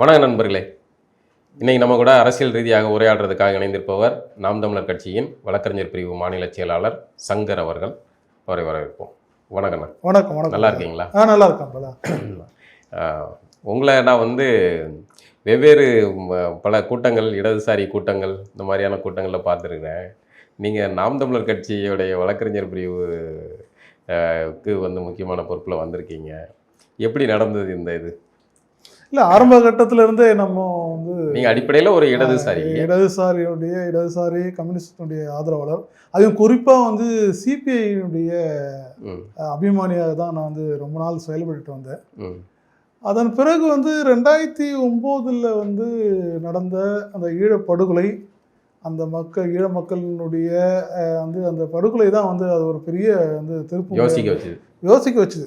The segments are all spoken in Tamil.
வணக்கம் நண்பர்களே. இன்னைக்கு நம்ம கூட அரசியல் ரீதியாக உரையாடுறதுக்காக இணைந்திருப்பவர் நாம் தமிழர் கட்சியின் வழக்கறிஞர் பிரிவு மாநில செயலாளர் சங்கர் அவர்கள். அவரை வரவேற்போம். வணக்கண்ணா வணக்கம் வணக்கம். நல்லா இருக்கீங்களா? ஆ நல்லா இருக்கேன் உங்களை நான் வந்து வெவ்வேறு பல கூட்டங்கள் இடதுசாரி கூட்டங்கள் இந்த மாதிரியான கூட்டங்களில் பார்த்துருக்கிறேன். நீங்கள் நாம் தமிழர் கட்சியுடைய வழக்கறிஞர் பிரிவு க்கு வந்து முக்கியமான பொறுப்பில் வந்திருக்கீங்க. எப்படி நடந்தது இந்த இது? இல்லை ஆரம்ப கட்டத்துல இருந்தே நம்ம வந்து நீங்கள் அடிப்படையில் ஒரு இடதுசாரி. இடதுசாரியுடைய இடதுசாரி கம்யூனிஸ்டுடைய ஆதரவாளர். அதுவும் குறிப்பாக வந்து சிபிஐனுடைய அபிமானியாக தான் நான் வந்து ரொம்ப நாள் செயல்பட்டு வந்தேன். அதன் பிறகு வந்து ரெண்டாயிரத்தி ஒம்போதில் வந்து நடந்த அந்த ஈழப் படுகொலை அந்த மக்கள் ஈழ மக்களினுடைய வந்து அந்த படுகொலை தான் வந்து அது ஒரு பெரிய வந்து திருப்பு யோசிக்க வச்சது. யோசிக்க வச்சுது.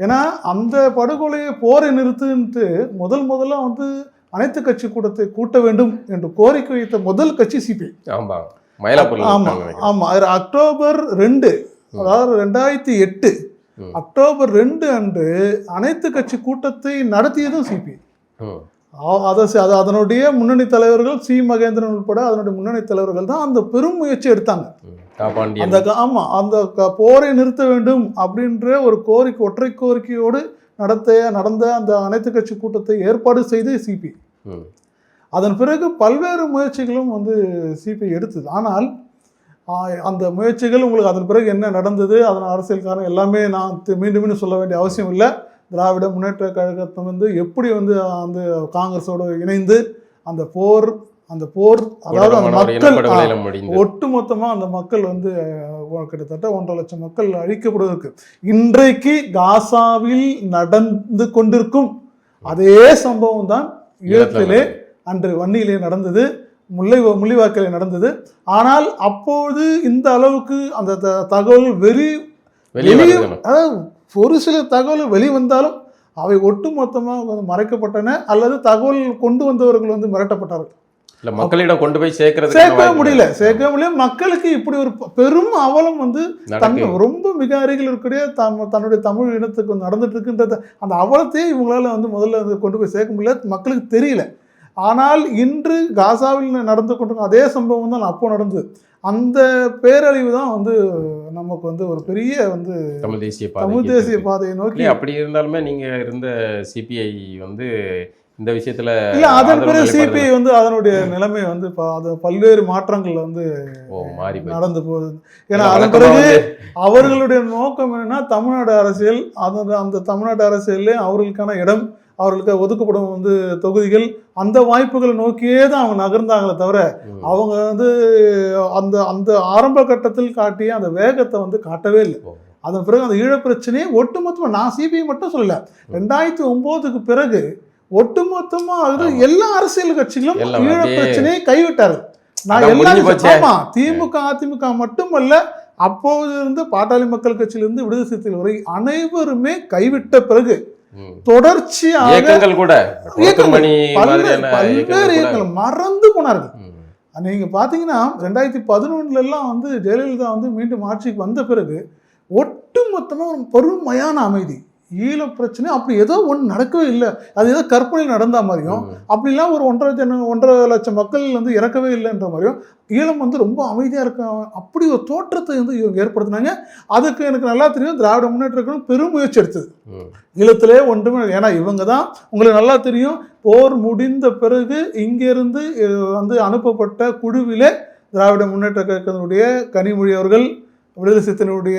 ஏன்னா அந்த படுகொலையை போரை நிறுத்துன்ட்டு முதல் முதல்ல வந்து அனைத்து கட்சி கூட்டத்தை கூட்ட வேண்டும் என்று கோரிக்கை வைத்த முதல் கட்சி சிபிஐ. ஆமா மயிலாப்பூர்ல ஆமா இருக்காங்க ஆமா அது அக்டோபர் ரெண்டு அதாவது ரெண்டாயிரத்தி எட்டு. அக்டோபர் ரெண்டு அன்று அனைத்து கட்சி கூட்டத்தை நடத்தியதும் சிபிஐ. அதை அது அதனுடைய முன்னணி தலைவர்கள் சி. மகேந்திரன் உட்பட அதனுடைய முன்னணி தலைவர்கள் தான் அந்த பெரும் முயற்சி எடுத்தாங்க. அந்த க- ஆமா அந்த போரை நிறுத்த வேண்டும் அப்படின்ற ஒரு கோரிக்கை ஒற்றை கோரிக்கையோடு நடத்த நடந்த அந்த அனைத்து கட்சி கூட்டத்தை ஏற்பாடு செய்து சிபி அதன் பிறகு பல்வேறு முயற்சிகளும் வந்து சிபி எடுத்தது. ஆனால் அந்த முயற்சிகள் உங்களுக்கு அதன் பிறகு என்ன நடந்தது அதன் அரசியல் காரணம் எல்லாமே நான் மீண்டும் மீண்டும் சொல்ல வேண்டிய அவசியம் இல்லை. திராவிட முன்னேற்ற கழகத்தை வந்து எப்படி வந்து அந்த காங்கிரஸோடு இணைந்து அந்த போர் அந்த போர் அதாவது அந்த மக்கள் ஆ, இனப்படுகொலையில முடிந்தது. ஒட்டுமொத்தமா அந்த மக்கள் வந்து கிட்டத்தட்ட ஒன்றரை லட்சம் மக்கள் அழிக்கப்படுவதற்கு. இன்றைக்கு காசாவில் நடந்து கொண்டிருக்கும் அதே சம்பவம் தான் ஈழத்திலே அன்று வன்னியிலே நடந்தது முல்லை முள்ளிவாக்கிலே நடந்தது. ஆனால் அப்போது இந்த அளவுக்கு அந்த தகவல் வெறி வெளியே அதாவது ஒரு சில தகவல் வெளிவந்தாலும் அவை ஒட்டுமொத்தமாக மறைக்கப்பட்டன அல்லது தகவல் கொண்டு வந்தவர்கள் வந்து மிரட்டப்பட்டார்கள். இல்ல மக்களிடம் கொண்டு போய் சேர்க்கறதுக்கு சேர்க்கவே முடியல. சேர்க்கவே முடியல. மக்களுக்கு இப்படி ஒரு பெரும் அவலம் வந்து தன் ரொம்ப மிக அருகில் இருக்கக்கூடிய தம் தன்னுடைய தமிழ் இனத்துக்கு நடந்துட்டு இருக்குன்றத அந்த அவலத்தையே இவங்களால வந்து முதல்ல வந்து கொண்டு போய் சேர்க்க முடியல. மக்களுக்கு தெரியல. ஆனால் இன்று காசாவில் நடந்து கொண்டிருக்கும் அதே சம்பவம் தான் அப்போ நடந்தது. அந்த பேரழிவு தான் வந்து நமக்கு வந்து ஒரு பெரிய வந்து தமிழ் தேசிய தமிழ் தேசிய பாதையை நோக்கி அப்படி இருந்தாலுமே நீங்க இருந்த சிபிஐ வந்து இந்த விஷயத்துல இல்ல அதன் பிறகு சிபிஐ வந்து அதனுடைய நிலைமை வந்து அது பல்வேறு மாற்றங்கள் வந்து நடந்து போகுது. ஏன்னா அதன் பிறகு அவர்களுடைய நோக்கம் என்னன்னா தமிழ்நாடு அரசியல் அந்த அந்த தமிழ்நாடு அரசியல்ல அவர்களுக்கான இடம் அவர்களுக்கு ஒதுக்கப்படும் வந்து தொகுதிகள் அந்த வாய்ப்புகளை நோக்கியே தான் அவங்க நகர்ந்தாங்களே தவிர அவங்க வந்து அந்த அந்த ஆரம்ப கட்டத்தில் காட்டிய அந்த வேகத்தை வந்து காட்டவே இல்லை அதன் பிறகு அந்த ஈழப் பிரச்சனையை ஒட்டுமொத்தமாக நான் சிபிஐ மட்டும் சொல்லல ரெண்டாயிரத்தி ஒம்போதுக்கு பிறகு ஒட்டுமொத்தமா அது ஆமா. எல்லா அரசியல் கட்சிகளும் எல்லாம் ஈழப் அப்படியே பிரச்சனையை கைவிட்டார்கள் நான் எல்லாரும். ஆமா திமுக அதிமுக மட்டுமல்ல அப்போது இருந்து பாட்டாளி மக்கள் கட்சியிலிருந்து விடுதலை சிறுத்தைகள் வரை அனைவருமே கைவிட்ட பிறகு. தொடர்ச்சியாக கூட. பல்வேறு இயக்கங்கள் மறந்து போனார்கள். நீங்க பாத்தீங்கன்னா ரெண்டாயிரத்தி பதினொன்னுல எல்லாம் வந்து ஜெயலலிதா வந்து மீண்டும் ஆட்சிக்கு வந்த பிறகு ஒட்டுமொத்தமா ஒரு பெருமையான அமைதி. ஈழ பிரச்சனை அப்படி ஏதோ ஒன்று நடக்கவே இல்லை அது ஏதோ கற்பனையில் நடந்த மாதிரியும். அப்படிலாம் ஒரு ஒன்றரை ஜன ஒன்றரை லட்சம் மக்கள் வந்து இறக்கவே இல்லைன்ற மாதிரியும் ஈழம் வந்து ரொம்ப அமைதியாக இருக்க அப்படி ஒரு தோற்றத்தை வந்து இவங்க ஏற்படுத்தினாங்க அதுக்கு எனக்கு நல்லா தெரியும் திராவிட முன்னேற்ற பெரும் முயற்சி எடுத்தது. ஈழத்திலே ஒன்றுமே. ஏன்னா இவங்க தான் உங்களுக்கு நல்லா தெரியும் போர் முடிந்த பிறகு இங்கிருந்து வந்து அனுப்பப்பட்ட குழுவிலே திராவிட முன்னேற்ற கழகத்தினுடைய கனிமொழி அவர்கள் விடுதலை சித்தனுடைய.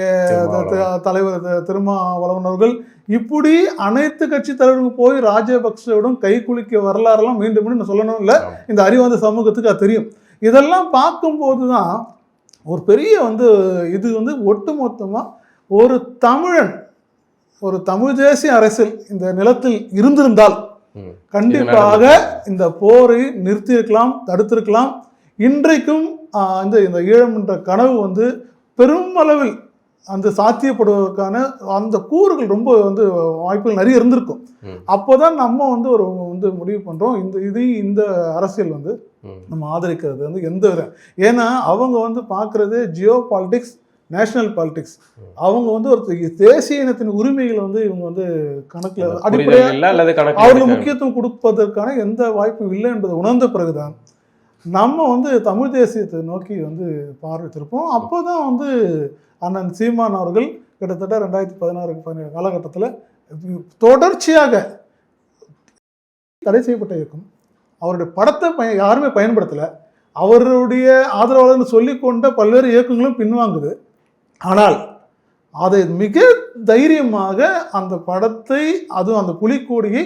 தலைவர் திருமாவளவன் அவர்கள் இப்படி அனைத்து கட்சி தலைவர்களும் போய் ராஜபக்சேவுடன் கை குலுக்கிய வரலாறுலாம் மீண்டும் மீண்டும் சொல்லணும் இல்லை. இந்த அறிவாந்த சமூகத்துக்கு அது தெரியும் இதெல்லாம் பார்க்கும்போது தான் ஒரு பெரிய வந்து இது வந்து ஒட்டுமொத்தமாக ஒரு தமிழன் ஒரு தமிழ் தேசிய அரசியல் இந்த நிலத்தில் இருந்திருந்தால். கண்டிப்பாக இந்த போரை நிறுத்தியிருக்கலாம் தடுத்திருக்கலாம் இன்றைக்கும் இந்த இந்த ஈழம் என்ற கனவு வந்து பெருமளவில் அந்த சாத்தியப்படுவதற்கான அந்த கூறுகள் ரொம்ப வந்து வாய்ப்புகள் நிறைய இருந்திருக்கும். அப்போதான் நம்ம வந்து ஒரு வந்து முடிவு பண்றோம். இந்த இது இந்த அரசியல் வந்து. நம்ம ஆதரிக்கிறது வந்து எந்த வித ஏன்னா அவங்க வந்து பார்க்குறது ஜியோ பாலிட்டிக்ஸ் நேஷனல் பாலிடிக்ஸ். அவங்க வந்து ஒரு தேசிய இனத்தின் உரிமைகளை வந்து இவங்க வந்து கணக்கில் அடிப்படையாக புரிதல் இல்ல அல்லது கணக்கு அவர்கள் முக்கியத்துவம் கொடுப்பதற்கான எந்த வாய்ப்பும் இல்லை என்பதை உணர்ந்த பிறகுதான் நம்ம வந்து தமிழ் தேசியத்தை நோக்கி வந்து பார்வை திருப்போம் அப்போ தான் வந்து அண்ணன் சீமான் அவர்கள் கிட்டத்தட்ட ரெண்டாயிரத்தி பதினாறு பதினேழு காலகட்டத்தில் தொடர்ச்சியாக தடை செய்யப்பட்ட இயக்கம். அவருடைய படத்தை பய யாருமே பயன்படுத்தலை. அவருடைய ஆதரவாளர்னு சொல்லிக்கொண்ட பல்வேறு இயக்கங்களும் பின்வாங்குது. ஆனால் அதை மிக தைரியமாக அந்த படத்தை அதுவும் அந்த புலிக்கோடியை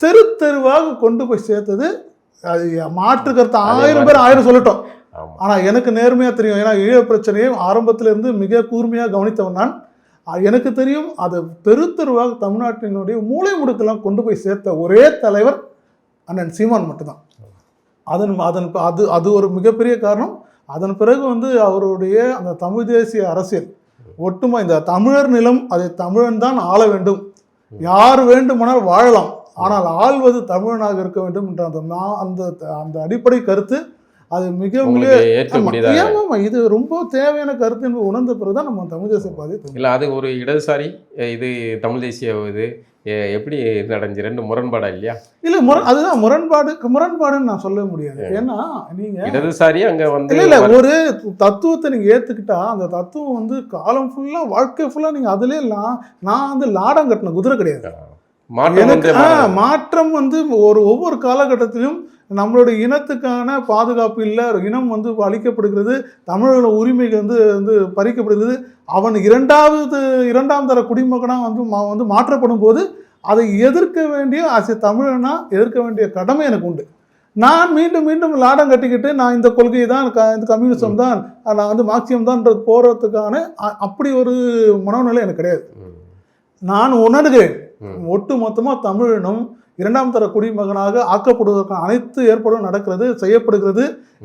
தெரு தெருவாக கொண்டு போய் சேர்த்தது அது மாற்று கருத்து ஆயிரம் பேர் ஆயிரம் சொல்லட்டும். ஆனால் எனக்கு நேர்மையாக தெரியும். ஏன்னா ஈழ பிரச்சனையை ஆரம்பத்துல இருந்து மிக கூர்மையாக கவனித்தவன் நான். எனக்கு தெரியும் அதை தெரு தெருவாக தமிழ்நாட்டினுடைய மூளை முடுக்கெல்லாம் கொண்டு போய் சேர்த்த ஒரே தலைவர் அண்ணன் சீமான் மட்டும்தான். அதன் அதன் அது அது ஒரு மிகப்பெரிய காரணம். அதன் பிறகு வந்து அவருடைய அந்த தமிழ் தேசிய அரசியல் ஒட்டுமா இந்த தமிழர் நிலம் அதை தமிழன் தான் ஆள வேண்டும். யார் வேண்டுமானால் வாழலாம். ஆனால் ஆள்வது தமிழனாக இருக்க வேண்டும் என்ற அந்த அந்த அந்த அடிப்படை கருத்து அது மிக மிக இது ரொம்ப தேவையான கருத்து என்பது உணர்ந்த பிறகுதான் நம்ம தமிழ் தேசிய தோணும் இல்ல அது ஒரு இடதுசாரி இது தமிழ் தேசிய இது எப்படி நடந்துச்சு ரெண்டு முரண்பாடா இல்லையா? இல்ல முரண் அதுதான் முரண்பாடு முரண்பாடுன்னு நான் சொல்ல முடியாது. ஏன்னா நீங்க இடதுசாரி அங்க வந்து இல்ல இல்ல ஒரு தத்துவத்தை நீங்க ஏத்துக்கிட்டா அந்த தத்துவம் வந்து காலம் ஃபுல்லா வாழ்க்கை ஃபுல்லா நீங்க அதுல எல்லாம் நான் வந்து லாடம் கட்டின குதிரை கிடையாது. மாற்றம். மாற்றம் வந்து ஒரு ஒவ்வொரு காலகட்டத்திலும் நம்மளுடைய இனத்துக்கான பாதுகாப்பு இல்லை இனம் வந்து அளிக்கப்படுகிறது தமிழர்கள உரிமைகள் வந்து வந்து பறிக்கப்படுகிறது. அவன் இரண்டாவது இரண்டாம் தர குடிமகனாக வந்து மா- வந்து மாற்றப்படும் போது அதை எதிர்க்க வேண்டிய அசை தமிழனா எதிர்க்க வேண்டிய கடமை எனக்கு உண்டு. நான் மீண்டும் மீண்டும் லாடம் கட்டிக்கிட்டு நான் இந்த கொள்கை தான் இந்த கம்யூனிசம் தான் நான் வந்து மார்க்சியம் தான்ன்றது போகிறதுக்கான அப்படி ஒரு மனோநிலை எனக்கு கிடையாது. நான் உணர்கிறேன். ஒட்டு மொத்தமாக தமிழினம் இரண்டாம் தர குடிமகனாக ஆக்கப்படுவதற்கான அனைத்து ஏற்பாடும் நடக்கிறது செய்யப்படுகிறது.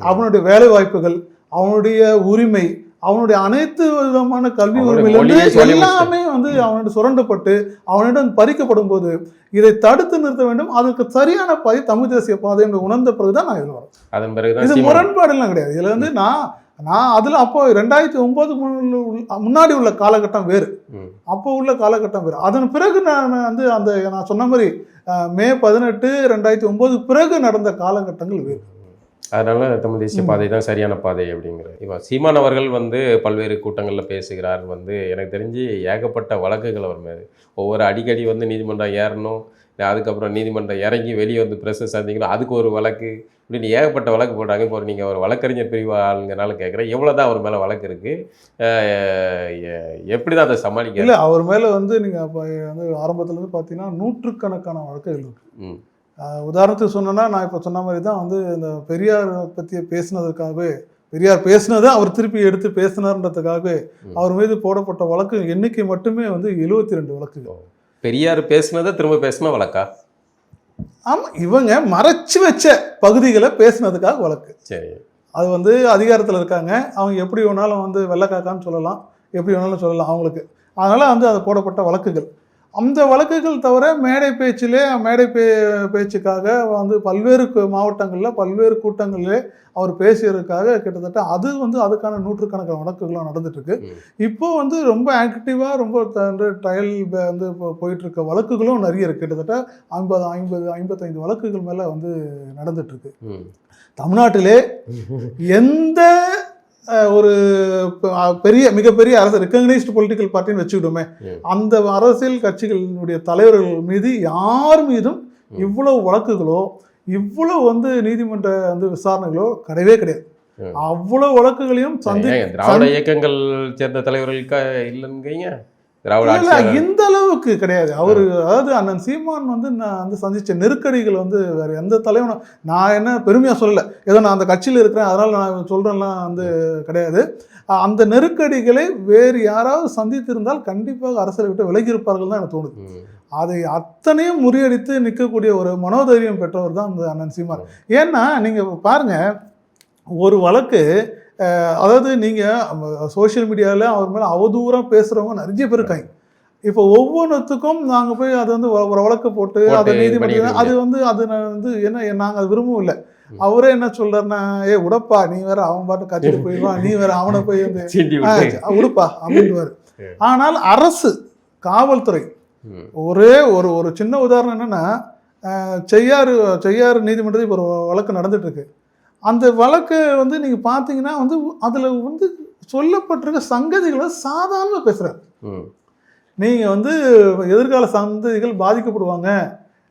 அவனுடைய வேலை வாய்ப்புகள் அவனுடைய உரிமை அவனுடைய அனைத்து விதமான கல்வி உரிமையிலிருந்து எல்லாமே வந்து அவனிடம் சுரண்டப்பட்டு அவனிடம் பறிக்கப்படும் போது இதை தடுத்து நிறுத்த வேண்டும். அதுக்கு சரியான பாதை தமிழ் தேசிய பாதை என்று உணர்ந்த பிறகுதான் நான் இதில் வரேன். அதன் பிறகுதான் இது முரண்பாடுலாம் கிடையாது. இதுல வந்து நான் நான் அதுல அப்போ ரெண்டாயிரத்தி ஒன்பது முன்னாடி உள்ள காலகட்டம் வேறு. அப்போ உள்ள காலகட்டம் வேறு. அதன் பிறகு நான் வந்து அந்த நான் சொன்ன மாதிரி மே பதினெட்டு ரெண்டாயிரத்தி ஒன்பது பிறகு நடந்த காலகட்டங்கள் வேறு. அதனால தமிழ் தேசிய பாதை தான் சரியான பாதை அப்படிங்கிறது இப்போ சீமான் அவர்கள் வந்து பல்வேறு கூட்டங்களில் பேசுகிறார் வந்து எனக்கு தெரிஞ்சு ஏகப்பட்ட வழக்குகள் அவர் மேலே. ஒவ்வொரு அடிக்கடி வந்து நீதிமன்றம் ஏறணும் அதுக்கப்புறம் நீதிமன்றம் இறங்கி வெளியே வந்து பிரஸ் சந்திக்கணும் அதுக்கு ஒரு வழக்கு. இப்படின்னு ஏகப்பட்ட வழக்கு போட்டாங்க. இப்போ நீங்கள் ஒரு வழக்கறிஞர் பிரிவு ஆளுங்கனால கேட்குறேன் எவ்வளோ தான் அவர் மேலே வழக்கு இருக்குது எப்படி தான் அதை சமாளிக்க இல்ல அவர் மேல வந்து நீங்க அப்ப வந்து ஆரம்பத்துல இருந்து பாத்தீங்கன்னா நூற்றுக்கணக்கான வழக்குகள் இருக்கு. ம். அஹ், உதாரணத்துக்கு சொன்னேன்னா நான் இப்போ சொன்ன மாதிரி தான் வந்து இந்த பெரியார் பத்தி பேசினதுக்காகவே பெரியார் பேசினதை அவர் திருப்பி எடுத்து பேசினார்ன்றதுக்காகவே. அவர் மீது போடப்பட்ட வழக்கு எண்ணிக்கை மட்டுமே வந்து எழுபத்தி ரெண்டு வழக்குகள். பெரியார் பேசுனதை திரும்ப பேசினா வழக்கா? ஆமா இவங்க மறைச்சு வச்ச பகுதிகளை பேசினதுக்காக வழக்கு. சரி. அது வந்து அதிகாரத்தில் இருக்காங்க. அவங்க எப்படி வேணாலும் வந்து வெள்ளைக்காக்கான்னு சொல்லலாம் எப்படி வேணாலும் சொல்லலாம் அவங்களுக்கு. அதனால் வந்து அது போடப்பட்ட வழக்குகள். அந்த வழக்குகள் தவிர மேடை பேச்சிலே மேடை பே பேச்சுக்காக வந்து பல்வேறு மாவட்டங்கள்ல பல்வேறு கூட்டங்களிலே அவர் பேசியதற்காக கிட்டத்தட்ட அது வந்து அதுக்கான நூற்றுக்கணக்கான வழக்குகளும் நடந்துட்டு இருக்கு ம். இப்போ வந்து ரொம்ப ஆக்டிவாக ரொம்ப வந்து ட்ரையல் வந்து இப்போ போயிட்டு இருக்க வழக்குகளும் நிறைய இருக்கு. கிட்டத்தட்ட ஐம்பது ஐம்பது ஐம்பத்தைந்து வழக்குகள் மேலே வந்து நடந்துட்டு இருக்கு ம். தமிழ்நாட்டிலே எந்த ஒரு பெரிய மிகப்பெரிய அரசு ரெக்கக்னைஸ்டு பொலிட்டிக்கல் பார்ட்டின்னு வச்சுக்கிட்டோமே. அந்த அரசியல் கட்சிகளினுடைய தலைவர்கள் மீது யார் மீதும். இவ்வளவு வழக்குகளோ இவ்வளவு வந்து நீதிமன்ற வந்து விசாரணைகளோ கிடையவே கிடையாது. அவ்வளவு வழக்குகளையும் திராவிட இயக்கங்கள் சேர்ந்த தலைவர்களுக்கா இல்லைங்கிறீங்க திராவிட இந்த அளவுக்கு கிடையாது. அவரு அதாவது அண்ணன் சீமான் வந்து நான் வந்து சந்திச்ச நெருக்கடிகள் வந்து வேற எந்த தலைவனும் நான் என்ன பெருமையா சொல்லல. ஏதோ நான் அந்த கட்சியில் இருக்கிறேன் அதனால நான் சொல்றேன்லாம் வந்து கிடையாது. அந்த நெருக்கடிகளை வேறு யாராவது சந்தித்திருந்தால் கண்டிப்பாக அரசியலை விட்டு விலகி இருப்பார்கள் தான் எனக்கு தோணுது. அதை அத்தனையும் முறியடித்து நிற்கக்கூடிய ஒரு மனோதைரியம் பெற்றவர் தான் இந்த அண்ணன் சீமான். ஏன்னா நீங்க பாருங்க ஒரு வழக்கு அதாவது நீங்க சோஷியல் மீடியாவில் அவர் மேலே அவதூறாக பேசுறவங்க நிறைய பேர் இருக்காங்க. இப்போ ஒவ்வொன்றுத்துக்கும் நாங்கள் போய் அதை வந்து ஒரு வழக்கு போட்டு அதை நீதிமன்றம் அது வந்து அது வந்து என்ன நாங்கள் அது விரும்பவும் இல்லை. அவரே என்ன சொல்றாருன்னா ஏ உடப்பா நீ வேற அவன் பாட்டு கத்திட்டு போயிடுவான் நீ வேற அவனை போய் வந்து உடுப்பா அப்படின்ட்டுவாரு சரி. ஆனால் அரசு காவல்துறை. ஒரே ஒரு ஒரு சின்ன உதாரணம் என்னன்னா செய்யாறு செய்யாறு நீதிமன்றத்தில் இப்போ ஒரு வழக்கு நடந்துட்டு இருக்கு. அந்த வழக்கு வந்து நீங்க பார்த்தீங்கன்னா வந்து அதுல வந்து சொல்லப்பட்டிருக்க சங்கதிகளை சாதாரண பேசுறாரு ம். நீங்க வந்து எதிர்கால சந்ததிகள் பாதிக்கப்படுவாங்க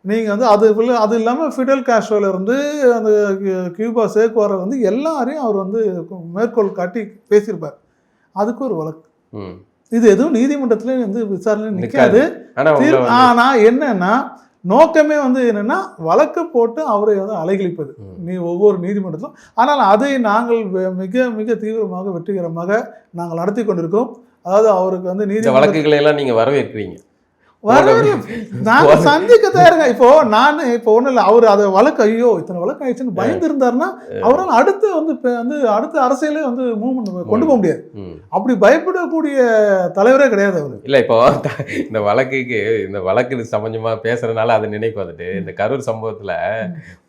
நீங்க வந்து அது அது இல்லாமல் ஃபிடல் காஸ்ட்ரோல இருந்து அந்த கியூ- கியூபா சேக்குவாரை வந்து எல்லாரையும் அவர் வந்து மேற்கோள் காட்டி பேசியிருப்பார் அதுக்கு ஒரு வழக்கு. இது எதுவும் நீதிமன்றத்துல வந்து விசாரணை. நிற்காது ஆனா உங்களை தீர்- வந்து- ஆனா என்னன்னா நோக்கமே வந்து என்னன்னா வழக்கு போட்டு அவரை வந்து அலைகழிப்பது. நீ ஒவ்வொரு நீதிமன்றத்திலும். ஆனால் அதை நாங்கள் மிக மிக தீவிரமாக வெற்றிகரமாக நாங்கள் நடத்தி கொண்டிருக்கோம். அதாவது அவருக்கு வந்து நீதிமன்ற வழக்குகளை எல்லாம் நீங்க வரவேற்கிறீங்க. நாங்க சந்திக்க தயாருங்க. இப்போ நான் இப்போ ஒண்ணும் இல்லை. அவர் அதை வழக்கு ஐயோ இத்தனை வழக்கு ஆயிடுச்சுன்னு பயந்து இருந்தாருன்னா அவரால் அடுத்து வந்து வந்து அடுத்த அரசியலே வந்து மூவ்மெண்ட் கொண்டு போக முடியாது. அப்படி பயப்படக்கூடிய தலைவரே கிடையாது அவர். இல்ல இப்போ இந்த வழக்குக்கு இந்த வழக்கு சம்பந்தமா பேசுறதுனால அது நினைப்பு வந்துட்டு இந்த கரூர் சம்பவத்துல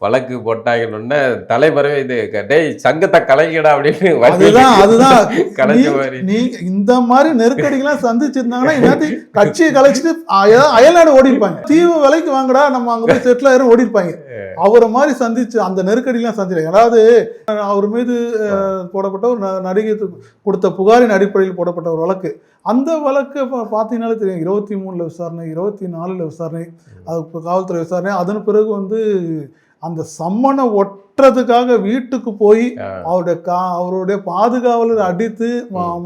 வழக்கு போட்டாங்கன்னு தலைமறைவே இது டேய் சங்கத்தை கலைக்கடா அப்படின்னு அதுதான் அதுதான். கலைச்ச நீ- மாதிரி. நீங்க இந்த மாதிரி நெருக்கடிகள்லாம் சந்திச்சிருந்தாங்கன்னா கட்சியை கலைச்சிட்டு அயல்நாடு ஓடி இருப்பாங்க தீவு விலைக்கு வாங்கடா நம்ம அங்க போய் செட்டில் ஆயிரும் ஓடி இருப்பாங்க அவரை மாதிரி சந்திச்சு அந்த நெருக்கடிலாம் சந்திச்சு அதாவது அவர் மீது போடப்பட்ட ஒரு நடிகை கொடுத்த புகாரின் அடிப்படையில் போடப்பட்ட ஒரு வழக்கு. அந்த வழக்கு பார்த்தீங்கன்னாலே தெரியும். இருபத்தி மூணுல விசாரணை இருபத்தி நாலுல விசாரணை அது காவல்துறை விசாரணை. அதன் பிறகு வந்து அந்த சம்மனை ஒட்டுறதுக்காக வீட்டுக்கு போய். அவருடைய கா அவருடைய பாதுகாவலர் அடித்து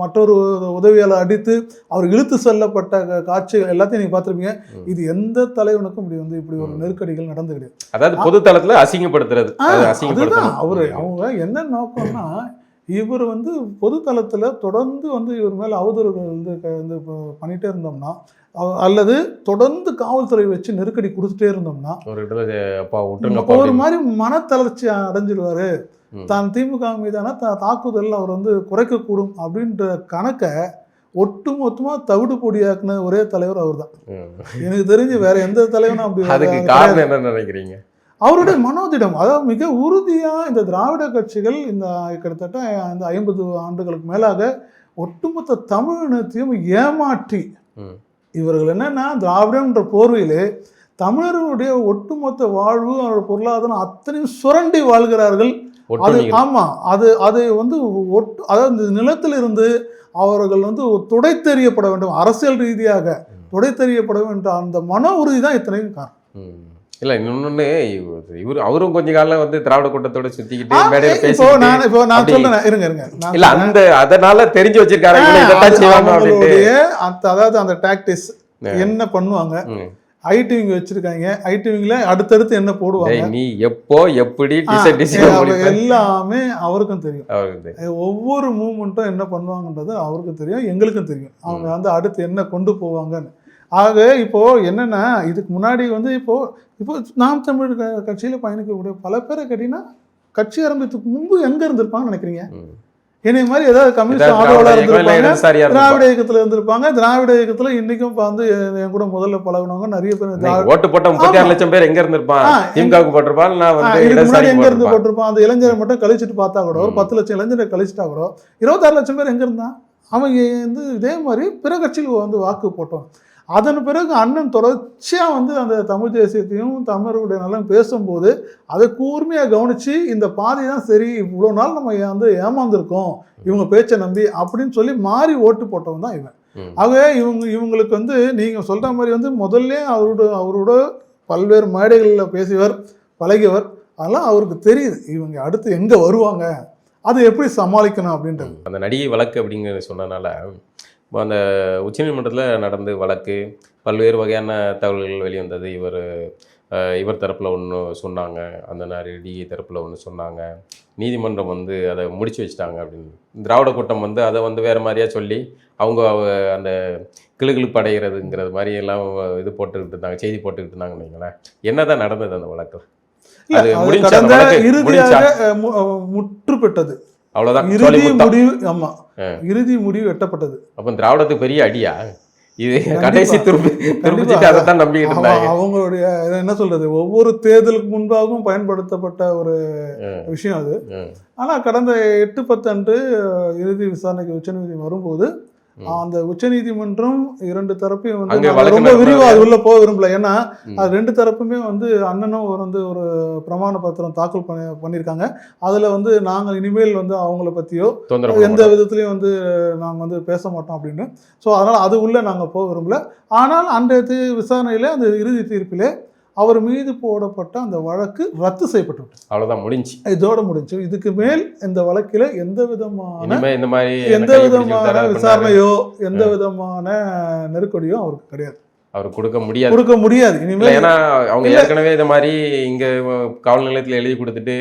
மற்றொரு உதவியாளர் அடித்து அவர் இழுத்து செல்லப்பட்ட காட்சிகள் எல்லாத்தையும் நீங்க பார்த்திருப்பீங்க. இது எந்த தலைவனுக்கும் இப்படி வந்து இப்படி ஒரு. நெருக்கடிகள் நடந்து கிடையாது அதாவது பொது தளத்துல அசிங்கப்படுத்துறது. அதுதான். அவரு அவங்க என்ன நோக்கம்னா இவர் வந்து பொது தளத்துல தொடர்ந்து வந்து இவர் மேல அவதூறுகள் வந்து வந்து இப்போ பண்ணிட்டே இருந்தோம்னா அல்லது தொடர்ந்து காவல்துறை வச்சு நெருக்கடி கொடுத்துட்டே இருந்தோம்னா ஒரு. மாதிரி மனத்தளர்ச்சி அடைஞ்சிருவாரு ம். தான் திமுக மீதான த தாக்குதல் அவர் வந்து குறைக்கக்கூடும் அப்படின்ற கணக்கை ஒட்டுமொத்தமா தவிடு பொடியாக்குன ஒரே தலைவர் அவர்தான் ம். எனக்கு தெரிஞ்சு வேற எந்த தலைவனும் அப்படி அதுக்கு கிடையாது. காரணம் என்ன நினைக்கிறீங்க அவருடைய மனோதிடம் அதாவது மிக உறுதியா இந்த திராவிட கட்சிகள் இந்த கிட்டத்தட்ட இந்த ஐம்பது ஆண்டுகளுக்கு மேலாக ஒட்டுமொத்த தமிழ் இனத்தையும் ஏமாற்றி. இவர்கள் என்னன்னா திராவிடம்ன்ற போர்வையிலே தமிழர்களுடைய ஒட்டுமொத்த வாழ்வு அவருடைய பொருளாதாரம் அத்தனையும் சுரண்டி வாழ்கிறார்கள் அது ஒட்டுணிகள் ஆமா அது அதை வந்து ஒட்டு அதாவது இந்த நிலத்திலிருந்து அவர்கள் வந்து துடைத்தெறியப்பட வேண்டும் அரசியல் ரீதியாக துடைத்தெறியப்பட வேண்டும் அந்த மன உறுதி தான் இத்தனையும் காரணம். இல்ல இன்னொன்னு இவரு- அவரும் கொஞ்ச காலம் வந்து திராவிட கூட்டத்தோட சுத்திக்கிட்டு ஆ, மேடையில பேசிக்கிட்டு நான் இப்போ நான் சொல்றேன் இருங்க இருங்க. இல்ல அந்த அதனால தெரிஞ்சு வச்சிருக்காரு இதைத்தான் செய்வாங்க அப்படின்ட்டு. அதாவது அந்த டாக்டிஸ். என்ன பண்ணுவாங்க? ம். ஐடி விங் வச்சிருக்காங்க. ஐடி விங்ல அடுத்தடுத்து என்ன போடுவாங்க? நீ எப்போ எப்படி டிசைன் எல்லாமே அவருக்கும் தெரியும். அவருக்கு தெரியும். ஒவ்வொரு மூமெண்ட்டும் என்ன பண்ணுவாங்கன்றது அவருக்கும் தெரியும் எங்களுக்கும் தெரியும். அவங்க வந்து அடுத்து என்ன கொண்டு போவாங்கன்னு. ஆக இப்போ என்னன்னா இதுக்கு முன்னாடி வந்து இப்போ இப்போ நாம் தமிழ் க- கட்சியில பயணிக்கக்கூடிய பல பேரை கேட்டீங்கன்னா கட்சி ஆரம்பித்துக்கு முன்பு எங்க இருந்திருப்பாங்கன்னு நினைக்கிறீங்க. என்னை மாதிரி ஏதாவது கம்யூனிஸ்ட் இல்ல இருந்திருப்பாங்க திராவிட. இயக்கத்துல இருந்திருப்பாங்க திராவிட இயக்கத்துல இன்னைக்கும் இப்போ வந்து என் கூட முதல்ல பழகுனவங்க நிறைய பேர் ஓட்டு போட்ட முப்பத்தி ஆறு. லட்சம் பேர் எங்க இருந்திருப்பான் திமுகவுக்கு போட்டிருப்பான் நான் வந்து முன்னாடி எங்க இருந்து போட்டிருப்பான் அந்த இளைஞரை மட்டும் கழிச்சிட்டு பார்த்தா கூட ஒரு. பத்து லட்சம் இளைஞரை கழிச்சிட்டா கூட இருபத்தாறு லட்சம் பேர் எங்க இருந்தான் அவங்க வந்து இதே மாதிரி பிற கட்சியில் வந்து வாக்கு போட்டோம் அதன் பிறகு அண்ணன் தொடர்ச்சியா வந்து அந்த தமிழ் தேசியத்தையும் தமிழர்களுடைய நலன் பேசும்போது அதை கூர்மையாக கவனிச்சு இந்த பாதை தான் சரி இவ்வளோ நாள் நம்ம வந்து ஏமாந்துருக்கோம் இவங்க பேச்சை நம்பி அப்படின்னு சொல்லி மாறி ஓட்டு போட்டவன் தான் இவன். ம். ஆக இவங்க இவங்களுக்கு வந்து நீங்க சொல்ற மாதிரி வந்து முதல்ல அவரோட அவரோட பல்வேறு மேடைகளில் பேசியவர் பழகியவர் அதெல்லாம் அவருக்கு தெரியுது. இவங்க அடுத்து எங்க வருவாங்க அது எப்படி சமாளிக்கணும் அப்படின்றது. அந்த நடிகை வழக்கு அப்படிங்கிற சொன்னனால அந்த உச்சநீதிமன்றத்தில் நடந்து வழக்கு பல்வேறு வகையான தகவல்கள் வெளிவந்தது. இவர் இவர் தரப்பில் ஒன்று சொன்னாங்க. அந்த நடிகை தரப்பில் ஒன்று சொன்னாங்க. நீதிமன்றம் வந்து அதை முடிச்சு வச்சுட்டாங்க அப்படின்னு. திராவிட கூட்டம் வந்து அதை வந்து வேறு மாதிரியா சொல்லி அவங்க அவ- அந்த கிளுகிழுப்பு அடைகிறதுங்கிறது மாதிரி எல்லாம் இது போட்டுக்கிட்டு இருந்தாங்க செய்தி போட்டுக்கிட்டு இருந்தாங்கன்னு வைங்களேன். என்னதான் நடந்தது அந்த வழக்கு இல்ல, அது முடிஞ்சா முற்று பெற்றது அவ்வளோதான் இறுதி முடிவு. இறுதி முடிவு எட்டப்பட்டது. அப்போ திராவிடத்துக்கு பெரிய அடியா? இது கடைசி துருப்பு துருப்பிச்சுட்டு அதை தான் நம்பிக்கிட்டு இருந்தாங்க. அவங்களுடைய என்ன சொல்றது? ஒவ்வொரு தேர்தலுக்கு முன்பாகவும் பயன்படுத்தப்பட்ட ஒரு விஷயம் அது. ஆனா கடந்த எட்டு பத்து அன்று இறுதி விசாரணைக்கு உச்சநீதிமன்றம் வரும்போது. அந்த உச்சநீதிமன்றம் இரண்டு தரப்பையும் வந்து ரொம்ப விரிவா நடத்துறாங்க. அது உள்ள போக விரும்பல. ஏன்னா. அது ரெண்டு தரப்புமே வந்து அண்ணனும் ஒரு வந்து ஒரு பிரமாண பத்திரம் தாக்கல் பண்ணி பண்ணியிருக்காங்க. அதுல வந்து நாங்கள் இனிமேல் வந்து அவங்கள பத்தியோ எந்த விதத்துலையும் வந்து நாங்கள் வந்து பேச மாட்டோம் அப்படின்னு. ஸோ அதனால் அது உள்ள நாங்கள் போக விரும்பல. ஆனால் அன்றைய விசாரணையில அந்த இறுதி தீர்ப்பிலே அவர் மீது போடப்பட்ட அந்த வழக்கு ரத்து செய்யப்பட்டு விட்டது. அவ்வளவுதான் முடிஞ்சு இதோட முடிஞ்சு இதுக்கு மேல் இந்த வழக்கில் எந்த விதமான இந்த மாதிரி எந்த விதமான. விசாரணையோ எந்த விதமான நெருக்கடியோ அவருக்கு கிடையாது அவர் கொடுக்க முடியாது. கொடுக்க முடியாது. இனிமேல் ஏன்னா அவங்க. ஏற்கனவே இந்த மாதிரி இங்க காவல் நிலையத்துல எழுதி கொடுத்துட்டு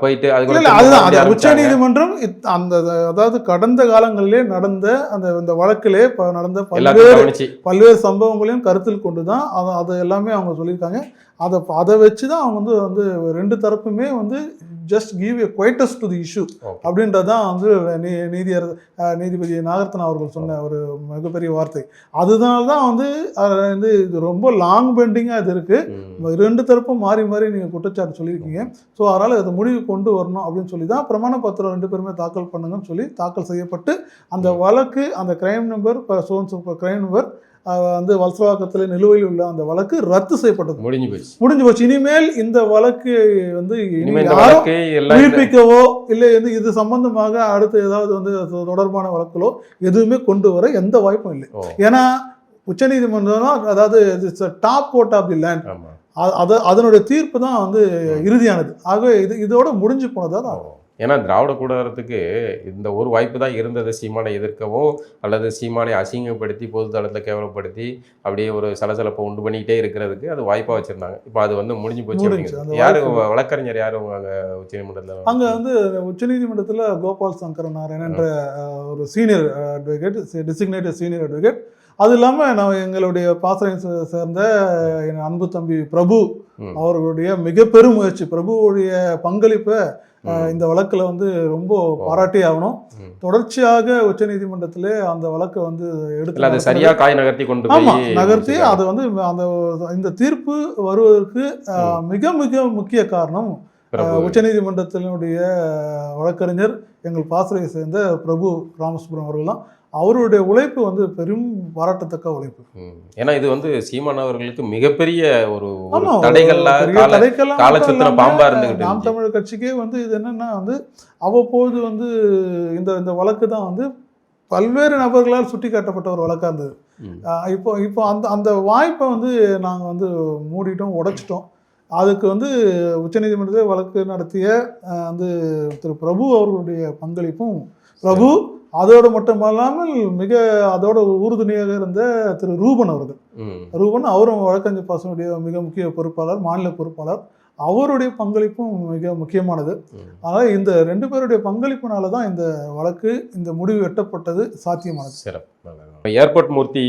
போயிட்டு இல்ல அதுதான். அது உச்ச நீதிமன்றம் அந்த அதாவது கடந்த காலங்களிலே நடந்த அந்த இந்த வழக்கிலே நடந்த பல்வேறு பல்வேறு சம்பவங்களையும் கருத்தில் கொண்டு தான் அதை அதை எல்லாமே அவங்க சொல்லியிருக்காங்க. அதை அதை வச்சு தான் அவங்க வந்து வந்து ரெண்டு தரப்புமே வந்து just give a quietus to the issue. அப்படின்றது தான் வந்து நீ நீதியர் நீதிபதி நாகரத்னா அவர்கள் சொன்ன ஒரு மிகப்பெரிய வார்த்தை. அதனால தான் வந்து வந்து இது ரொம்ப லாங் பெண்டிங்காக இது இருக்குது. ரெண்டு தரப்பும் மாறி மாறி நீங்கள் குற்றச்சாட்டு சொல்லியிருக்கீங்க. ஸோ அதனால் அதை முடிவு கொண்டு வரணும் அப்படின்னு சொல்லி தான் பிரமாண பத்திரம் ரெண்டு பேருமே தாக்கல் பண்ணுங்கன்னு சொல்லி தாக்கல் செய்யப்பட்டு அந்த வழக்கு அந்த கிரைம் நம்பர் சோன்ஸ் கிரைம் நம்பர் வந்து வல்சவாக்கத்தில் நிலுவையில் உள்ள அந்த வழக்கு ரத்து செய்யப்பட்டது. முடிஞ்சு போச்சு. முடிஞ்சு போச்சு. இனிமேல் இந்த வழக்கு வந்து உயிர்ப்பிக்கவோ இல்லை வந்து இது சம்பந்தமாக அடுத்து ஏதாவது வந்து தொடர்பான வழக்குகளோ எதுவுமே கொண்டு வர எந்த வாய்ப்பும் இல்லை. ஏன்னா உச்சநீதிமன்றம் அதாவது top court of the land அது அதனுடைய தீர்ப்பு தான் வந்து இறுதியானது. ஆகவே இது இதோட முடிஞ்சு போனதா தான் ஓ. ஏன்னா திராவிட கூடாரத்துக்கு இந்த ஒரு வாய்ப்பு தான் இருந்தது சீமானை எதிர்க்கவோ அல்லது சீமானை அசிங்கப்படுத்தி பொதுத்தளத்தில் கேவலப்படுத்தி அப்படியே ஒரு சலசலப்பை உண்டு பண்ணிக்கிட்டே இருக்கிறதுக்கு அது வாய்ப்பா வச்சிருந்தாங்க இப்போ அது வந்து முடிஞ்சு போச்சு. யாரு வழக்கறிஞர் யாரு அங்க உச்சநீதிமன்றத்தில் அங்க வந்து உச்சநீதிமன்றத்தில் கோபால் சங்கர நாராயணன் என்ற ஒரு senior advocate designated senior advocate அது இல்லாமல் நான் எங்களுடைய பாசறை சே- சேர்ந்த என் அன்பு தம்பி பிரபு. அவர்களுடைய மிக பெரும் முயற்சி பிரபுவுடைய பங்களிப்பை. இந்த வழக்கில் வந்து ரொம்ப பாராட்டி ஆகணும். தொடர்ச்சியாக உச்சநீதிமன்றத்திலே அந்த வழக்கை வந்து எடுத்து அது சரியா காய் நகர்த்தி கொண்டு ஆமா போய் நகர்த்தி அது வந்து அந்த இந்த தீர்ப்பு வருவதற்கு மிக மிக முக்கிய காரணம் உச்சநீதிமன்றத்தினுடைய வழக்கறிஞர் எங்கள் பாசறையை சேர்ந்த பிரபு ராமசுப்ரம் அவர்கள் தான் அவருடைய உழைப்பு வந்து பெரும் பாராட்டத்தக்க உழைப்பு. ஏன்னா இது வந்து சீமான் அவர்களுக்கு மிகப்பெரிய ஒரு தடைகள்லாம் பாம்பா இருந்துகிட்டு நாம். தமிழர் கட்சிக்கே வந்து இது என்னன்னா வந்து அவ்வப்போது வந்து இந்த இந்த வழக்கு தான் வந்து பல்வேறு நபர்களால் சுட்டி காட்டப்பட்ட ஒரு வழக்கா இருந்தது இப்போ இப்போ அந்த அந்த வாய்ப்பை வந்து நாங்கள் வந்து மூடிட்டோம் உடைச்சிட்டோம் அதுக்கு வந்து உச்சநீதிமன்றத்தில் வழக்கு நடத்திய வந்து திரு பிரபு அவர்களுடைய பங்களிப்பும் பிரபு அதோடு மட்டுமல்லாமல் மிக அதோட உறுதுணையாக இருந்த திரு ரூபன் அவர்கள். ரூபன் அவரும் வழக்கறிஞர் பாசனுடைய மிக முக்கிய பொறுப்பாளர் மாநில பொறுப்பாளர். அவருடைய பங்களிப்பும் மிக முக்கியமானது. அதனால் இந்த ரெண்டு பேருடைய பங்களிப்புனால தான் இந்த வழக்கு இந்த முடிவு எட்டப்பட்டது சாத்தியமானது. சிறப்பு. ஏர்போர்ட் மூர்த்தி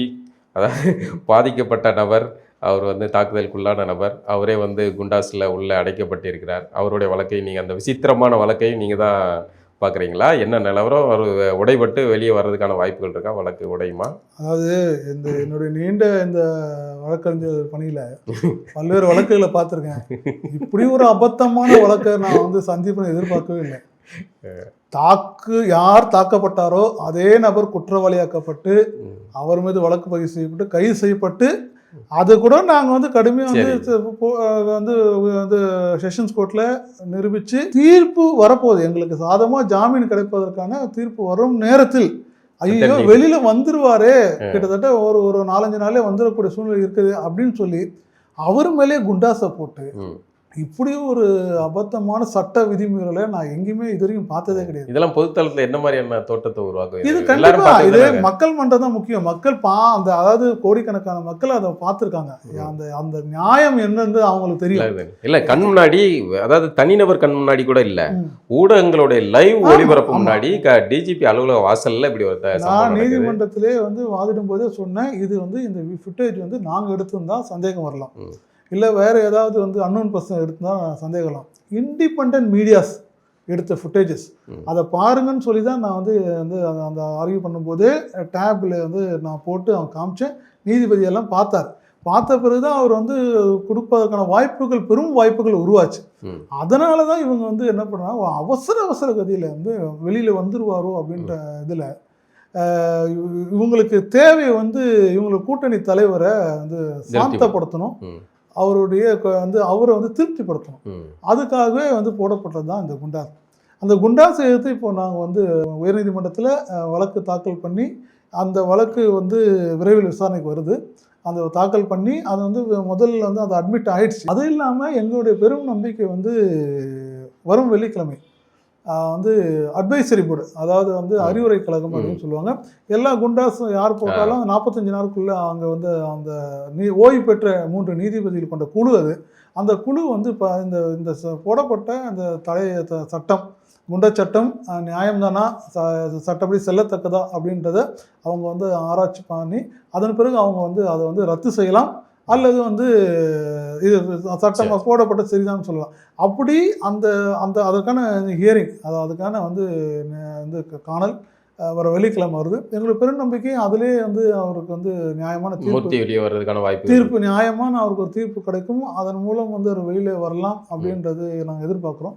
அதாவது பாதிக்கப்பட்ட நபர் அவர் வந்து தாக்குதலுக்குள்ளான நபர் அவரே வந்து குண்டாஸில் உள்ள அடைக்கப்பட்டிருக்கிறார். அவருடைய வழக்கை நீங்கள் அந்த விசித்திரமான வழக்கையும் நீங்கள் தான் பார்க்குறீங்களா? என்ன நிலவரம்? அவர் உடைபட்டு வெளியே வர்றதுக்கான வாய்ப்புகள் இருக்கா? வழக்கு உடையுமா? அதாவது இந்த என்னுடைய நீண்ட இந்த வழக்கறிஞர் பணியில் பல்வேறு வழக்குகளை பார்த்துருக்கேன். இப்படி ஒரு அபத்தமான வழக்கை நான் வந்து சந்திப்பேன் எதிர்பார்க்கவே இல்லை. தாக்கு யார் தாக்கப்பட்டாரோ அதே நபர் குற்றவாளியாக்கப்பட்டு. அவர் மீது வழக்கு பதிவு செய்யப்பட்டு கைது செய்யப்பட்டு அது கூட நாங்கள் வந்து கடுமையாக வந்து வந்து வந்து செஷன்ஸ் கோர்ட்டில் நிரூபித்து தீர்ப்பு வரப்போகுது. எங்களுக்கு சாதமாக ஜாமீன் கிடைப்பதற்கான தீர்ப்பு வரும் நேரத்தில். ஐயோ. வெளியில வந்துருவாரே. கிட்டத்தட்ட ஒரு ஒரு நாலஞ்சு நாளே வந்துடக்கூடிய சூழ்நிலை இருக்குது அப்படின்னு சொல்லி அவர் மேலே குண்டாசை போட்டு. இப்படி ஒரு அபத்தமான சட்ட விதிமுறைகளை நான் எங்கேயுமே இது வரைக்கும் பார்த்ததே கிடையாது இதெல்லாம் பொதுத்தளத்தில் என்ன மாதிரியான தோட்டத்தை உருவாக்கும் இது கண்டிப்பா இது? மக்கள் மன்றம் தான் முக்கியம் மக்கள் பா அந்த அதாவது கோடிக்கணக்கான மக்கள் அதை பார்த்துருக்காங்க அந்த அந்த நியாயம் என்னன்னு அவங்களுக்கு தெரியும் இல்ல, கண் முன்னாடி அதாவது தனிநபர் கண் முன்னாடி கூட இல்ல. ஊடகங்களுடைய லைவ் ஒளிபரப்பு. முன்னாடி டிஜிபி அலுவலக வாசல்ல இப்படி ஒரு நான். நீதிமன்றத்திலே வந்து வாதிடும் போதே சொன்னேன் இது வந்து இந்த ஃபுட்டேஜ் வந்து நாங்கள் எடுத்திருந்தா சந்தேகம் வரலாம். இல்லை வேற ஏதாவது வந்து அன்னோன் பர்சன் எடுத்திருந்தா சந்தேகம் வரலாம் இண்டிபெண்ட் மீடியாஸ் எடுத்த ஃபுட்டேஜஸ். அதை பாருங்கன்னு சொல்லி தான் நான் வந்து வந்து அந்த- ஆர்கியூ பண்ணும்போதே டேப்பில் வந்து நான் போட்டு அவன் காமிச்சேன். நீதிபதி எல்லாம் பார்த்தார். பார்த்த பிறகு தான் அவர் வந்து கொடுப்பதற்கான வாய்ப்புகள் பெரும் வாய்ப்புகள் உருவாச்சு. அதனால தான் இவங்க வந்து என்ன பண்ணாங்க அவசர அவசர கதியில் வந்து வெளியில் வந்துருவாரோ அப்படின்ற இதில் இவங்களுக்கு தேவை வந்து இவங்களுக்கு கூட்டணி தலைவரை வந்து சாந்தப்படுத்தணும். அவருடைய வந்து அவரை வந்து திருப்திப்படுத்தணும். அதுக்காகவே வந்து போடப்பட்டது தான் இந்த குண்டாஸ். அந்த குண்டாஸை எதிர்த்து இப்போ நாங்கள் வந்து உயர்நீதிமன்றத்தில் வழக்கு தாக்கல் பண்ணி அந்த வழக்கு வந்து விரைவில் விசாரணைக்கு வருது. அந்த தாக்கல் பண்ணி அது வந்து முதல்ல வந்து அது அட்மிட் ஆயிடுச்சு. அது இல்லாமல் எங்களுடைய பெரும் நம்பிக்கை வந்து வரும் வெள்ளிக்கிழமை. வந்து அட்வைசரி போர்டு அதாவது வந்து. அறிவுரை கழகம் அப்படின்னு சொல்லுவாங்க. எல்லா குண்டாஸும் யார் போட்டாலும் நாற்பத்தஞ்சு நாளுக்குள்ள அங்கே வந்து அந்த நீ ஓய்வு பெற்ற மூன்று நீதிபதிகள் கொண்ட குழு அது. அந்த குழு வந்து இப்போ இந்த இந்த போடப்பட்ட அந்த தடை சட்டம் குண்ட சட்டம் நியாயம்தானா? ச- சட்டப்படி செல்லத்தக்கதா? அப்படின்றத அவங்க வந்து ஆராய்ச்சி பண்ணி அதன் பிறகு அவங்க வந்து அதை வந்து ரத்து செய்யலாம். அல்லது வந்து இது சட்டம் போடப்பட்ட சரிதான் சொல்லலாம். அப்படி அந்த அந்த அதற்கான ஹியரிங் அது அதுக்கான வந்து வந்து காணல் வர வெள்ளிக்கிழமை வருது. எங்களுக்கு பெரும் நம்பிக்கை அதிலே வந்து அவருக்கு வந்து நியாயமான தீர்ப்பு வெளியே வர்றதுக்கான வாய்ப்பு தீர்ப்பு நியாயமான அவருக்கு ஒரு தீர்ப்பு கிடைக்கும். அதன் மூலம் வந்து அவர் வெளியில வரலாம் அப்படின்றது நாங்கள் எதிர்பார்க்குறோம்.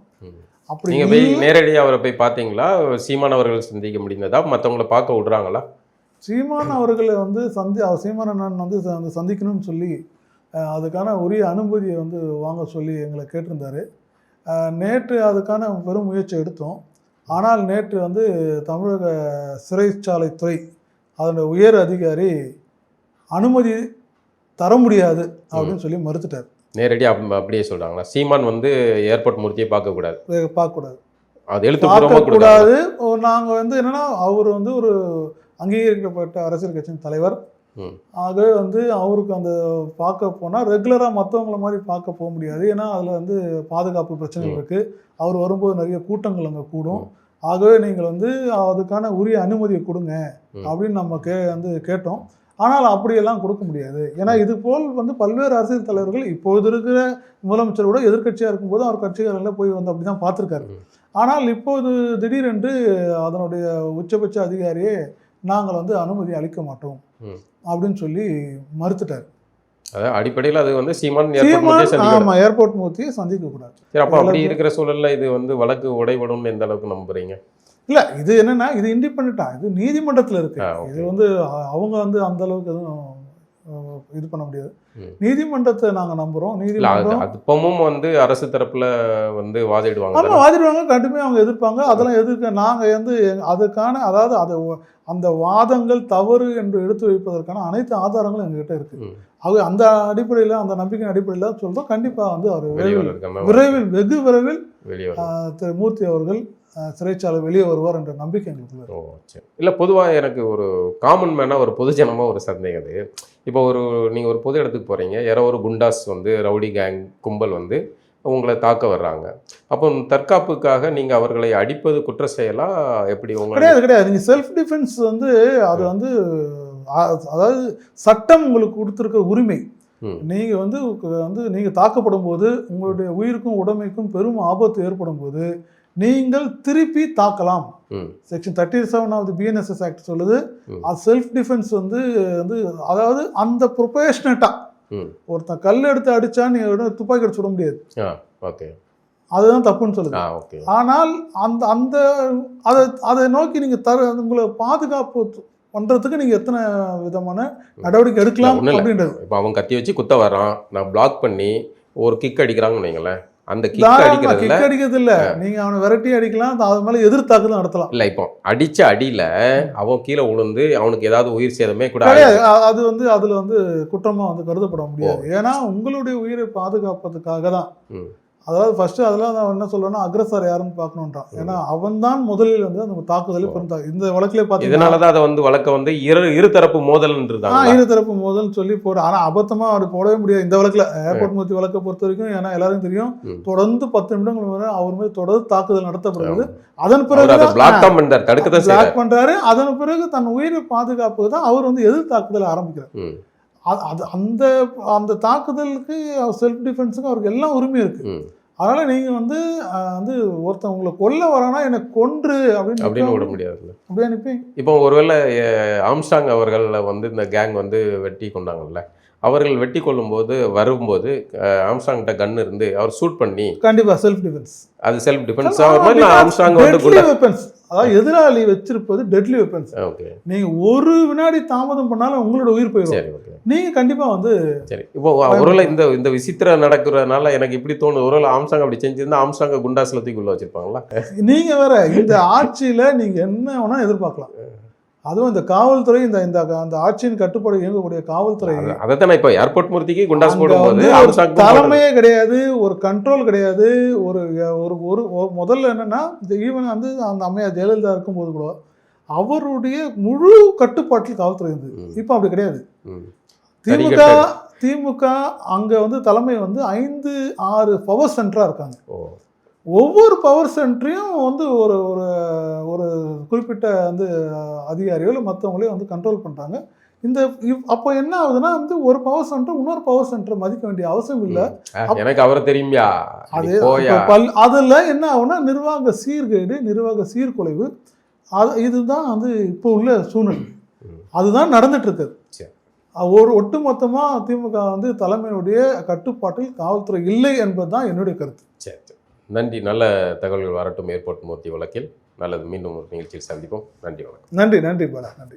அப்படி நீங்க போய் இல்ல- நேரடியா அவரை போய் பாத்தீங்களா சீமான் அவர்கள் சந்திக்க முடிந்ததா? மத்தவங்கள பார்க்க விடுறாங்களா? சீமான் அவர்களை வந்து சந்தி சீமான் அண்ணன் வந்து சந்திக்கணும்னு சொல்லி அதுக்கான உரிய அனுமதியை வந்து வாங்க சொல்லி எங்களை கேட்டிருந்தாரு. நேற்று அதுக்கான பெரும் முயற்சி எடுத்தோம். ஆனால் நேற்று வந்து தமிழக சிறைச்சாலைத்துறை அதனுடைய உயர் அதிகாரி அனுமதி தர முடியாது அப்படின்னு சொல்லி மறுத்துட்டார். நேரடியா அப்ப- அப்படியே சொல்றாங்களா? சீமான் வந்து ஏர்போர்ட் மூர்த்தியை பார்க்க கூடாது இதை பார்க்கக்கூடாது. அது கொடுக்காது பார்க்கக்கூடாது. நாங்கள் வந்து என்னன்னா அவர் வந்து ஒரு அங்கீகரிக்கப்பட்ட அரசியல் கட்சியின் தலைவர். ஆகவே வந்து அவருக்கு அந்த பார்க்க போனால் ரெகுலராக மற்றவங்கள மாதிரி பார்க்க போக முடியாது. ஏன்னா அதில் வந்து பாதுகாப்பு பிரச்சனைகள். இருக்குது அவர் வரும்போது நிறைய கூட்டங்கள் அங்கே கூடும். ஆகவே நீங்கள் வந்து அதுக்கான உரிய அனுமதியை கொடுங்க. அப்படின்னு நம்ம கே வந்து கேட்டோம். ஆனால் அப்படியெல்லாம் கொடுக்க முடியாது. ஏன்னா இது போல் வந்து பல்வேறு அரசியல் தலைவர்கள் இப்பொழுது இருக்கிற முதலமைச்சர் கூட எதிர்க்கட்சியாக இருக்கும்போது அவர் கட்சிக்காரங்கள போய் வந்து அப்படி தான் பார்த்துருக்காரு. ஆனால் இப்போது திடீரென்று அதனுடைய உச்சபட்ச அதிகாரியே நாங்கள் வந்து அனுமதி அளிக்க மாட்டோம். அப்படின்னு சொல்லி மறுத்துட்டார். அடிப்படையில் அது வந்து சீமான் ஏர்போர்ட் சீமான் மூர்த்தியை சந்திக்கணும் ஆமா ஏர்போர்ட் மூர்த்தியை சந்திக்க கூடாது சரி அப்போ அப்படி இருக்கிற சூழல்ல இது வந்து வழக்கு உடைபடும்னு எந்த அளவுக்கு நம்புறீங்க? இல்ல இது என்னன்னா இது இண்டிபெண்டா இது நீதிமன்றத்துல இருக்கு. இது வந்து அவங்க வந்து அந்த அளவுக்கு எதுவும் இது பண்ண முடியாது. நீதிமன்றத்தை நாங்க நம்புறோம். இல்ல அது நீதிமன்றம் இப்பவும் வந்து அரசு தரப்புல வந்து வாதிடுவாங்க ஆமா வாதிடுவாங்க கண்டிப்பா அவங்க எதிர்ப்பாங்க. அதெல்லாம் எதிர்க்க நாங்க வந்து அதுக்கான அதாவது அது அந்த வாதங்கள் தவறு என்று எடுத்து வைப்பதற்கான அனைத்து ஆதாரங்களும் எங்ககிட்ட இருக்கு. அது அந்த அடிப்படையில் அந்த நம்பிக்கையின் அடிப்படையில் சொல்றோம். கண்டிப்பா வந்து அவர் விரைவில் விரைவில் வெகு விரைவில் திரு மூர்த்தி அவர்கள் சிறைச்சாலை வெளியே வருவார் என்ற நம்பிக்கை எங்களுக்கு. ஓ சரி. இல்லை பொதுவாக எனக்கு ஒரு காமன் மேனாக ஒரு பொதுஜனமாக ஒரு சந்தேகம் அது. இப்போ ஒரு நீங்கள் ஒரு பொது இடத்துக்கு போகிறீங்க யாரோ ஒரு குண்டாஸ் வந்து ரவுடி கேங் கும்பல் வந்து உங்களை தாக்க வர்றாங்க. அப்போ தற்காப்புக்காக நீங்கள் அவர்களை அடிப்பது குற்ற செயலா எப்படி உங்களை கிடையாது கிடையாது. நீங்க செல்ஃப் டிஃபென்ஸ் வந்து அது வந்து அதாவது சட்டம் உங்களுக்கு கொடுத்துருக்க உரிமை. ம். நீங்க வந்து வந்து நீங்க தாக்கப்படும் போது உங்களுடைய உயிருக்கும் உடைமைக்கும் பெரும் ஆபத்து ஏற்படும் போது நீங்கள் திருப்பி தாக்கலாம். Section thirty seven of the BNSS act சொல்லுது. அது செல்ஃப் டிஃபென்ஸ் வந்து வந்து அதாவது அந்த ப்ரொபேஷனட்டா ம். ஒருத்தன் கல் எடுத்து அடிச்சா நீ துப்பாக்கி எடுத்து சுட முடியாது. ஓகே. அதுதான் தப்புன்னு சொல்லுது. ஆனால் அந்த அந்த அதை அதை நோக்கி நீங்கள் தர உங்களை பாதுகாப்பு பண்ணுறதுக்கு நீங்கள் எத்தனை விதமான நடவடிக்கை எடுக்கலாம் அப்படின்றது. இப்போ அவன் கத்தி வச்சு குத்த வரான் நான் பிளாக் பண்ணி ஒரு கிக் அடிக்கிறாங்கன்னு வைங்களேன். அந்த கிக் தாராளமா அடிக்கிறதுல கிக் அடிக்கிறது இல்ல நீங்க அவனை விரட்டி அடிக்கலாம் அது மேல எதிர்த்தாக்குதல் நடத்தலாம். இல்லை இப்போ அடிச்ச அடியில அவன் கீழே விழுந்து அவனுக்கு ஏதாவது உயிர் சேதமே கூட அது வந்து அதுல வந்து குற்றமா வந்து கருதப்பட முடியாது. ஏன்னா உங்களுடைய உயிரை பாதுகாப்பதுக்காக தான். அதாவது ஃபர்ஸ்ட் அதெல்லாம் நான் என்ன சொல்றேன்னா அக்ரஸர் யாருன்னு பார்க்கணுன்றான். ஏன்னா அவன் தான் முதலில் வந்து அந்த தாக்குதலை பெருந்தா இந்த வழக்கிலே பார்த்தீங்கன்னா இதனால தான் அதை வந்து வழக்க வந்து இரு இருதரப்பு மோதல்ன்றாங்க ஆ இருதரப்பு மோதல் சொல்லி போற ஆனா அபத்தமா அப்படி போடவே முடியாது. இந்த வழக்குல ஏர்போர்ட் மூர்த்தி வழக்கை பொறுத்த வரைக்கும் ஏன்னா எல்லாருக்கும் தெரியும். தொடர்ந்து பத்து நிமிடங்கள் வரை அவர் மீது தொடர்ந்து தாக்குதல் நடத்தப்படுகிறது அதன் அவர் அதை பிறகு பிளாக் தான் பண்றாரு. தடுக்க தான் பிளாக் பண்றாரு. அதன் பிறகு தன் உயிரை பாதுகாப்புக்கு தான் அவர் வந்து எதிர் தாக்குதலை ஆரம்பிக்கிறார் அது- அந்த அந்த தாக்குதலுக்கு செல்ஃப் டிஃபென்ஸுக்கு அவருக்கு எல்லாம் உரிமை இருக்கு. ம். அதனால நீங்க வந்து வந்து ஒருத்தன் உங்களை கொல்ல வரானா என்னை கொன்று அப்படின்னு அப்படின்னு விட நிக்காம முடியாதுல்ல அப்படியே அனுப்பி இப்போ ஒருவேளை ஆம்ஸ்டாங் அவர்களை வந்து இந்த கேங் வந்து வெட்டி கொண்டாங்கல்ல. அவர்கள் வெட்டி கொள்ளும்போது வரும்போது ஆம்ஸ்டாங்கிட்ட கன் இருந்து அவர் ஷூட் பண்ணி கண்டிப்பா செல்ஃப் டிஃபென்ஸ் அது செல்ஃப் டிஃபென்ஸ் ஆகிற மாதிரி ஆம்ஸ்டாங் வந்து வெப்பன்ஸ் அதாவது எதிராளி வச்சிருப்பது டெட்லி வெப்பன்ஸ் நீங்க ஒரு வினாடி தாமதம் பண்ணாலும் உங்களோட உயிர் போயிடும் நீங்க கண்டிப்பா வந்து சரி. இப்போ ஒருவேளை இந்த இந்த விசித்திரம் நடக்கிறதுனால எனக்கு இப்படி தோணுது. ஒருவேளை ஆம்ஸ்டாங் அப்படி செஞ்சிருந்தா ஆம்ஸ்டாங்க குண்டாஸ்ல தூக்கி உள்ள வச்சிருப்பாங்களா நீங்க வேற இந்த ஆட்சியில நீங்க என்ன வேணா எதிர்பார்க்கலாம். அதுவும் இந்த காவல்துறை இந்த இந்த அந்த ஆட்சியின் கட்டுப்பாடு இயங்கக்கூடிய காவல்துறை அத- இப்போ ஏர்போர்ட் மூர்த்திக்கு குண்டாஸ் போடும்போது தலைமையே கிடையாது ஒரு கண்ட்ரோல் கிடையாது ஒரு ஒரு ஒரு முதல்ல என்னன்னா இந்த ஈவன் வந்து அந்த அம்மையார் ஜெயலலிதா இருக்கும்போது கூட அவருடைய முழு கட்டுப்பாட்டில் காவல்துறை இருந்தது. இப்போ அப்படி கிடையாது. திமுக. திமுக அங்க வந்து தலைமை வந்து ஐந்து ஆறு பவர் சென்டரா இருக்காங்க ஓ ஒவ்வொரு பவர் சென்டரையும் வந்து ஒரு ஒரு ஒரு குறிப்பிட்ட வந்து அதிகாரியோ இல்லை மற்றவங்களையும் வந்து கண்ட்ரோல் பண்ணுறாங்க இந்த அப்போ என்ன ஆகுதுன்னா வந்து ஒரு பவர் சென்டர் இன்னொரு பவர் சென்டரை மதிக்க வேண்டிய அவசியம் இல்லை. எனக்கு அவரை தெரியுமியா? அது பல் அதில் என்ன ஆகும்னா நிர்வாக சீர்கேடு நிர்வாக சீர்குலைவு அது இதுதான் வந்து இப்போ உள்ள சூழ்நிலை. அதுதான் நடந்துட்டு இருக்குது ஒரு ஒட்டுமொத்தமாக திமுக வந்து தலைமையுடைய கட்டுப்பாட்டில் காவல்துறை இல்லை என்பது தான் என்னுடைய கருத்து. சரி. நன்றி. நல்ல தகவல்கள் வரட்டும். ஏர்போர்ட் மூர்த்தி வழக்கில். நல்லது. மீண்டும் ஒரு நிகழ்ச்சியில் சந்திப்போம். நன்றி வணக்கம். நன்றி நன்றி பாலா. நன்றி.